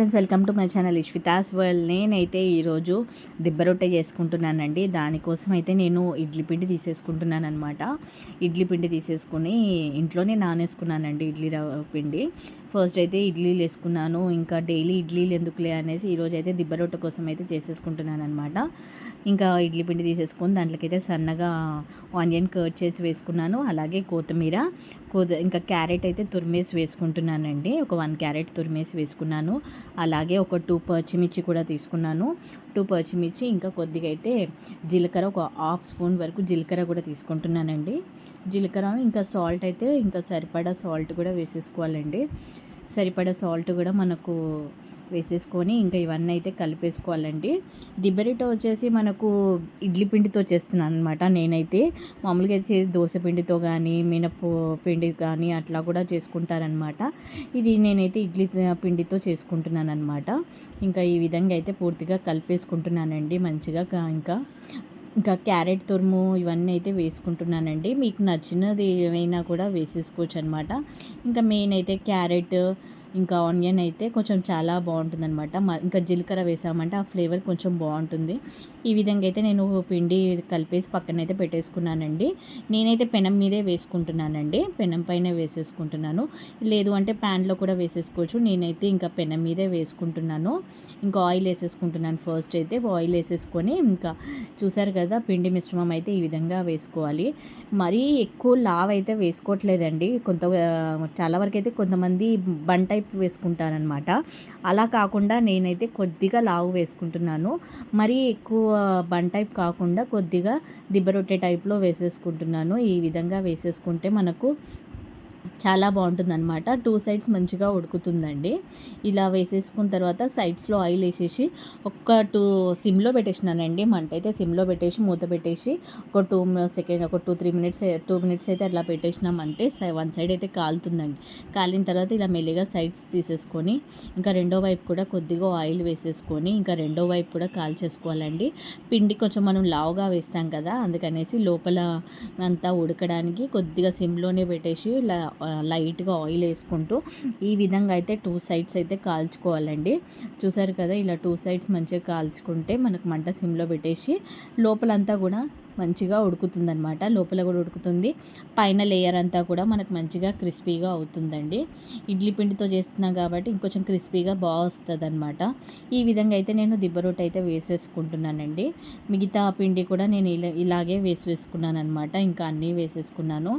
Friends welcome to my channel Ishvita's world. నేనైతే ఈరోజు దిబ్బ రొట్టె చేసుకుంటున్నానండి. దానికోసం అయితే నేను ఇడ్లీ పిండి తీసేసుకుంటున్నాను అనమాట ఇడ్లీ పిండి తీసేసుకుని ఇంట్లోనే నానేసుకున్నానండి ఇడ్లీ రవ్వ పిండి. ఫస్ట్ అయితే ఇడ్లీలు వేసుకున్నాను. ఇంకా డైలీ ఇడ్లీలు ఎందుకులే అనేసి ఈరోజు అయితే దిబ్బ రొట్టె కోసం అయితే చేసేసుకుంటున్నాను అనమాట ఇంకా ఇడ్లీ పిండి తీసేసుకొని దాంట్లోకైతే సన్నగా ఆనియన్ కట్ చేసి వేసుకున్నాను. అలాగే కొత్తిమీర కొద్ది ఇంకా క్యారెట్ అయితే తురిమేసి వేసుకుంటున్నానండి. ఒక వన్ క్యారెట్ తురిమేసి వేసుకున్నాను. అలాగే ఒక టూ పచ్చిమిర్చి కూడా తీసుకున్నాను. టూ పచ్చిమిర్చి ఇంకా కొద్దిగా అయితే జీలకర్ర ఒక హాఫ్ స్పూన్ వరకు జీలకర్ర కూడా తీసుకుంటున్నానండి. జీలకర్ర ఇంకా సాల్ట్ అయితే ఇంకా సరిపడా సాల్ట్ కూడా వేసేసుకోవాలండి. సరిపడా సాల్ట్ కూడా మనకు వేసేసుకొని ఇంకా ఇవన్నీ అయితే కలిపేసుకోవాలండి. దిబ్బరిట వచ్చేసి మనకు ఇడ్లీ పిండితో చేస్తున్నాను అనమాట నేనైతే. మామూలుగా అయితే దోశ పిండితో కానీ మినప్పు పిండి కానీ అట్లా కూడా చేసుకుంటారనమాట ఇది నేనైతే ఇడ్లీ పిండితో చేసుకుంటున్నాను అనమాట ఇంకా ఈ విధంగా అయితే పూర్తిగా కలిపేసుకుంటున్నానండి మంచిగా ఇంకా ఇంకా క్యారెట్ తురుము ఇవన్నీ అయితే వేసుకుంటున్నానండి. మీకు నచ్చినది ఏమైనా కూడా వేసేసుకోవచ్చు అనమాట ఇంకా మెయిన్ అయితే క్యారెట్ ఇంకా ఆనియన్ అయితే కొంచెం చాలా బాగుంటుంది అనమాట ఇంకా జీలకర్ర వేసామంటే ఆ ఫ్లేవర్ కొంచెం బాగుంటుంది. ఈ విధంగా అయితే నేను పిండి కలిపేసి పక్కన అయితే పెట్టేసుకున్నానండి. నేనైతే పెనం మీదే వేసుకుంటున్నానండి. పెనం పైన వేసేసుకుంటున్నాను. లేదు అంటే ప్యాన్లో కూడా వేసేసుకోవచ్చు. నేనైతే ఇంకా పెనం మీదే వేసుకుంటున్నాను. ఇంకా ఆయిల్ వేసేసుకుంటున్నాను ఫస్ట్ అయితే. ఆయిల్ వేసేసుకొని ఇంకా చూసారు కదా పిండి మిశ్రమం అయితే ఈ విధంగా వేసుకోవాలి. మరీ ఎక్కువ లావ్ అయితే వేసుకోవట్లేదండి. కొంత చాలా వరకు అయితే కొంతమంది బంట టైప్ వేసుకుంటానమాట అలా కాకుండా నేనైతే కొద్దిగా లావు వేసుకుంటున్నాను. మరీ ఎక్కువ బన్ టైప్ కాకుండా కొద్దిగా దిబ్బ రొట్టె టైప్లో వేసేసుకుంటున్నాను. ఈ విధంగా వేసేసుకుంటే మనకు చాలా బాగుంటుంది అనమాట టూ సైడ్స్ మంచిగా ఉడుకుతుందండి. ఇలా వేసేసుకున్న తర్వాత సైడ్స్లో ఆయిల్ వేసేసి ఒక్క టూ సిమ్లో పెట్టేసినానండి. మంట అయితే సిమ్లో పెట్టేసి మూత పెట్టేసి ఒక టూ సెకండ్ ఒక two three minutes two minutes అయితే అట్లా పెట్టేసినామంటే వన్ సైడ్ అయితే కాలుతుందండి. కాలిన తర్వాత ఇలా మెల్లిగా సైడ్స్ తీసేసుకొని ఇంకా రెండో వైపు కూడా కొద్దిగా ఆయిల్ వేసేసుకొని ఇంకా రెండో వైపు కూడా కాల్చేసుకోవాలండి. పిండి కొంచెం మనం లావుగా వేస్తాం కదా అందుకనేసి లోపల అంతా ఉడకడానికి కొద్దిగా సిమ్లోనే పెట్టేసి ఇలా లైట్గా ఆయిల్ వేసుకుంటూ ఈ విధంగా అయితే టూ సైడ్స్ అయితే కాల్చుకోవాలండి. చూసారు కదా ఇలా టూ సైడ్స్ మంచిగా కాల్చుకుంటే మనకు మంట సిమ్లో పెట్టేసి లోపలంతా కూడా మంచిగా ఉడుకుతుందనమాట లోపల కూడా ఉడుకుతుంది. పైన లేయర్ అంతా కూడా మనకు మంచిగా క్రిస్పీగా అవుతుందండి. ఇడ్లీ పిండితో చేస్తున్నాం కాబట్టి ఇంకొంచెం క్రిస్పీగా బాగా వస్తుంది అనమాట ఈ విధంగా అయితే నేను దిబ్బ రొట్టె అయితే వేసేసుకుంటున్నానండి. మిగతా పిండి కూడా నేను ఇలా ఇలాగే వేసి వేసుకున్నాను అనమాట ఇంకా అన్నీ వేసేసుకున్నాను.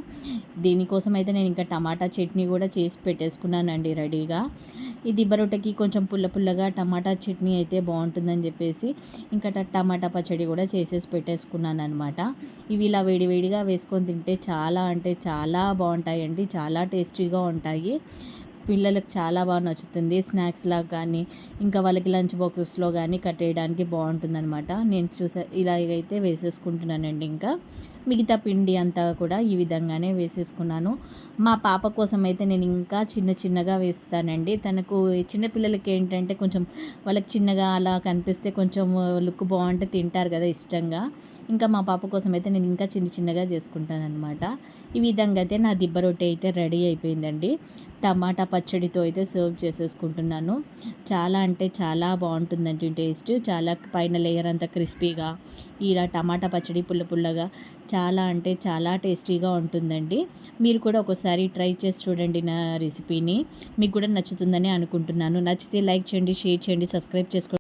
దీనికోసం అయితే నేను ఇంకా టమాటా చట్నీ కూడా చేసి పెట్టేసుకున్నానండి రెడీగా. ఈ దిబ్బ రొట్టెకి కొంచెం పుల్ల పుల్లగా టమాటా చట్నీ అయితే బాగుంటుందని చెప్పేసి ఇంకా టమాటా పచ్చడి కూడా చేసేసి పెట్టేసుకున్నాను అనమాట అనమాట ఇవి ఇలా వేడివేడిగా వేసుకొని తింటే చాలా అంటే చాలా బాగుంటాయండి. చాలా టేస్టీగా ఉంటాయి. పిల్లలకు చాలా బాగా నచ్చుతుంది. స్నాక్స్ లాగా కానీ ఇంకా వాళ్ళకి లంచ్ బాక్సెస్లో కానీ కట్టేయడానికి బాగుంటుందన్నమాట. నేను చూసే ఇలాగైతే వేసేసుకుంటున్నానండి ఇంకా. మిగతా పిండి అంతా కూడా ఈ విధంగానే వేసేసుకున్నాను. మా పాప కోసం అయితే నేను ఇంకా చిన్న చిన్నగా వేస్తానండి. తనకు చిన్నపిల్లలకి ఏంటంటే కొంచెం వాళ్ళకి చిన్నగా అలా కనిపిస్తే కొంచెం లుక్ బాగుంటే తింటారు కదా ఇష్టంగా. ఇంకా మా పాప కోసం అయితే నేను ఇంకా చిన్న చిన్నగా చేసుకుంటాను అనమాట ఈ విధంగా అయితే నా దిబ్బ రొట్టె అయితే రెడీ అయిపోయిందండి. టమాటా పచ్చడితో అయితే సర్వ్ చేసేసుకుంటున్నాను. చాలా అంటే చాలా బాగుంటుందండి టేస్ట్. చాలా పైన లేయర్ అంతా క్రిస్పీగా ఇలా టమాటా పచ్చడి పుల్ల పుల్లగా చాలా అంటే చాలా టేస్టీగా ఉంటుందండి. మీరు కూడా ఒకసారి ట్రై చేసి చూడండి నా రెసిపీని. మీకు కూడా నచ్చుతుందని అనుకుంటున్నాను. నచ్చితే లైక్ చేయండి షేర్ చేయండి సబ్స్క్రైబ్ చేసుకోండి.